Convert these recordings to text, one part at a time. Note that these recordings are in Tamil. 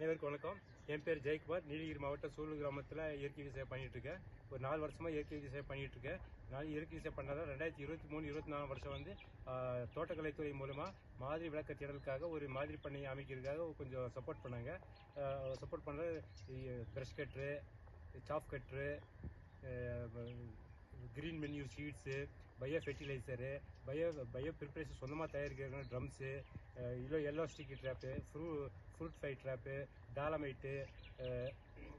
அனைவருக்கும் வணக்கம். என் பேர் ஜெயக்குமார். நீலகிரி மாவட்டம் சூலூர் கிராமத்தில் இயற்கை விவசாயம் பண்ணிட்டு இருக்கேன். ஒரு நாலு வருஷமா இயற்கை விவசாயம் பண்ணிட்டு இருக்கேன். நான் இயற்கை விவசாயம் பண்ணாதான் ரெண்டாயிரத்தி இருபத்தி மூணு இருபத்தி நாலு வருஷம் வந்து தோட்டக்கலைத்துறை மூலமா மாதிரி விளக்க தேடலுக்காக ஒரு மாதிரி பண்ணி அமைக்கிறதுக்காக கொஞ்சம் சப்போர்ட் பண்ணாங்க. சப்போர்ட் பண்ணுறது brush cutter chaff cutter green manure seeds bio fertiliser bio bio preparation சொந்தமாக தயாரிக்கிற ட்ரம்ஸு இல்லை எல்லோ ஸ்டிக்கி ட்ராப்பு ஃப்ரூ ஃபுல் சைட் ட்ராப்பு டாலமைட்டு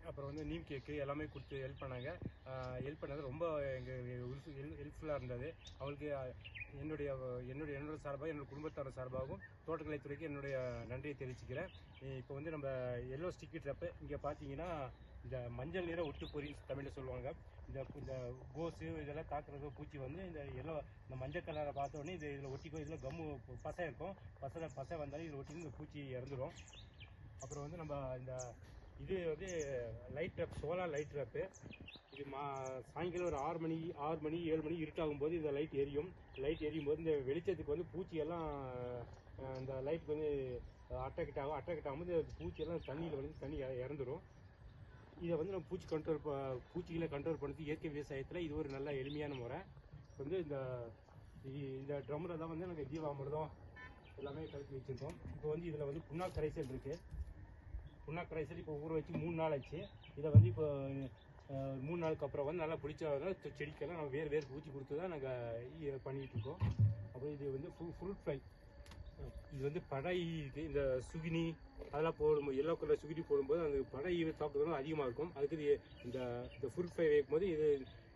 அப்புறம் வந்து நீம் கேக்கு எல்லாமே கொடுத்து ஹெல்ப் பண்ணாங்க. ஹெல்ப் பண்ணது ரொம்ப எங்களுக்கு ஹெல்ப்ஃபுல்லாக இருந்தது. அவங்களுக்கு என்னுடைய என்னுடைய என்னோட சார்பாக என்னோட குடும்பத்தோட சார்பாகவும் தோட்டக்கலைத்துறைக்கு என்னுடைய நன்றியை தெரிவிச்சுக்கிறேன். இப்போ வந்து நம்ம எல்லோ ஸ்டிக்கி ட்ராப்பு இங்கே பார்த்தீங்கன்னா இந்த மஞ்சள் நிற ஒட்டுப்பொறி தமிழில் சொல்லுவாங்க. இந்த இந்த கோஸு இதெல்லாம் தாக்குறது பூச்சி வந்து இந்த எல்லோ இந்த மஞ்சள் கலரை பார்த்தோன்னே இது இதில் ஒட்டிக்கும். இதில் கம்மு பசை இருக்கும். பசை பசை வந்தாலும் இதில் ஒட்டி இந்த பூச்சி இறந்துடும் அப்புறம் வந்து நம்ம இந்த இது வந்து light trap solar light trap இது மா சாயங்காலம் ஒரு ஆறு மணி ஆறு மணி ஏழு மணி இருட்டாகும் போது இந்த லைட் எரியும். லைட் எரியும் போது இந்த வெளிச்சத்துக்கு வந்து பூச்சியெல்லாம் இந்த லைட் வந்து அட்ராக்ட் ஆகும் அட்ராக்ட் ஆகும்போது இந்த பூச்சியெல்லாம் தண்ணியில் வந்து தண்ணி இறந்துடும் இறந்துரும். இதை வந்து நம்ம பூச்சி கண்ட்ரோல் பூச்சிகளை கண்ட்ரோல் பண்ணுறது இயற்கை விவசாயத்தில் இது ஒரு நல்ல எளிமையான முறை. இப்போ வந்து இந்த இந்த ட்ரம்மில் தான் வந்து நாங்கள் ஜீவாமிர்தம் எல்லாமே கலக்கி வச்சுருக்கோம் இப்போ வந்து இதில் வந்து புண்ணாக்கு கரைசல் இருக்குது புண்ணாக்கு கரைசல் இப்போ ஊற வச்சு மூணு நாள் ஆச்சு. இதை வந்து இப்போ மூணு நாளுக்கு அப்புறம் வந்து நல்லா பிடிச்சா செடிக்கெல்லாம் நம்ம வேறு வேறு பூச்சி கொடுத்து தான் நாங்கள் பண்ணிகிட்டு இருக்கோம். அப்புறம் இது வந்து ஃபுல் ஃபுல் ஃப்ரை இது வந்து படை இருக்குது இந்த சுகினி அதெல்லாம் போடும்போது எல்லோ கலர் சுகினி போடும்போது அந்த படை தாக்குதலும் அதிகமாக இருக்கும். அதுக்கு இது இந்த இந்த ஃபுல் ஃப்ரை வைக்கும்போது இது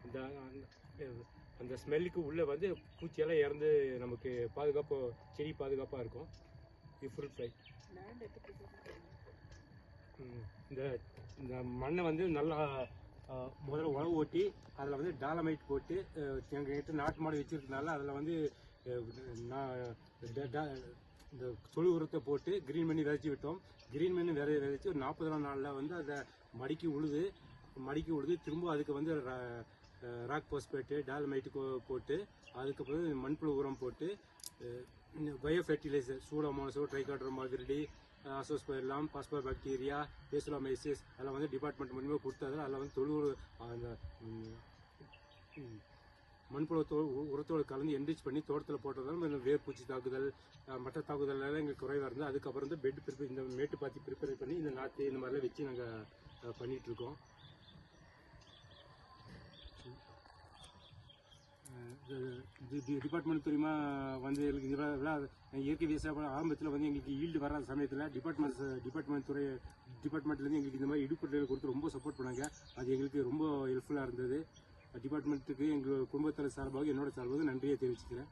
இந்த அந்த- அந்த ஸ்மெல்லுக்கு உள்ளே வந்து பூச்சியெல்லாம் இறந்து நமக்கு பாதுகாப்பு செடி பாதுகாப்பாக இருக்கும். இது ஃபுல் ஃப்ரை இந்த இந்த மண்ணை வந்து நல்லா முதல்ல உழவு ஓட்டி அதில் வந்து டாலமைட் போட்டு எங்கள் கிட்ட நாட்டு மாடு வச்சுருக்கனால அதில் வந்து நான் இந்த தொழு உரத்தை போட்டு க்ரீன் பண்ணி விதைச்சி விட்டோம். க்ரீன் பண்ணி விதை விதைச்சி ஒரு நாற்பது நாளில் வந்து அதை மடிக்கி உழுது மடிக்கி உழுது திரும்ப அதுக்கு வந்து ரா- ராக் போஸ்பேட்டு டாலமைட்டு போட்டு அதுக்கப்புறம் மண்புழு உரம் போட்டு பயோ ஃபெர்டிலைசர் சூடோமோனஸோ ட்ரைகாட்ரோ மாதிரி அசோஸ்பெர்லாம் பாஸ்பர் பாக்டீரியா பேசுலாமைசிஸ் அதெல்லாம் வந்து டிபார்ட்மெண்ட் மூலியமாக கொடுத்ததில் அதில் வந்து தொழு அந்த மண்புழு தோ உரத்தோடு கலந்து என்ரிச் பண்ணி தோட்டத்தில் போட்டதால் இந்த வேர்பூச்சி தாக்குதல் மற்ற தாக்குதல் எல்லாம் எங்களுக்கு குறைவாக இருந்தது. அதுக்கப்புறம் வந்து பெட் ப்ரிப்பேர் இந்த மேட்டு பாத்தி ப்ரிப்பேர் பண்ணி இந்த நாற்று இந்த மாதிரிலாம் வச்சு நாங்கள் பண்ணிகிட்ருக்கோம் இருக்கோம் டிபார்ட்மெண்ட் தெரியுமா? வந்து எங்களுக்கு இயற்கை விவசாயம் ஆரம்பத்தில் வந்து எங்களுக்கு ஈல்டு வராத சமயத்தில் டிபார்ட்மெண்ட் டிபார்ட்மெண்ட் துறை டிபார்ட்மெண்ட்லேருந்து எங்களுக்கு இந்த மாதிரி இடுப்பட்டுகள் கொடுத்து ரொம்ப சப்போர்ட் பண்ணாங்க. அது எங்களுக்கு ரொம்ப ஹெல்ப்ஃபுல்லாக இருந்தது. டிபார்ட்மெண்ட்டுக்கு எங்கள் குடும்பத்தில் சார்பாக என்னோட சார்பாக நன்றியை தெரிவிச்சுக்கிறேன்.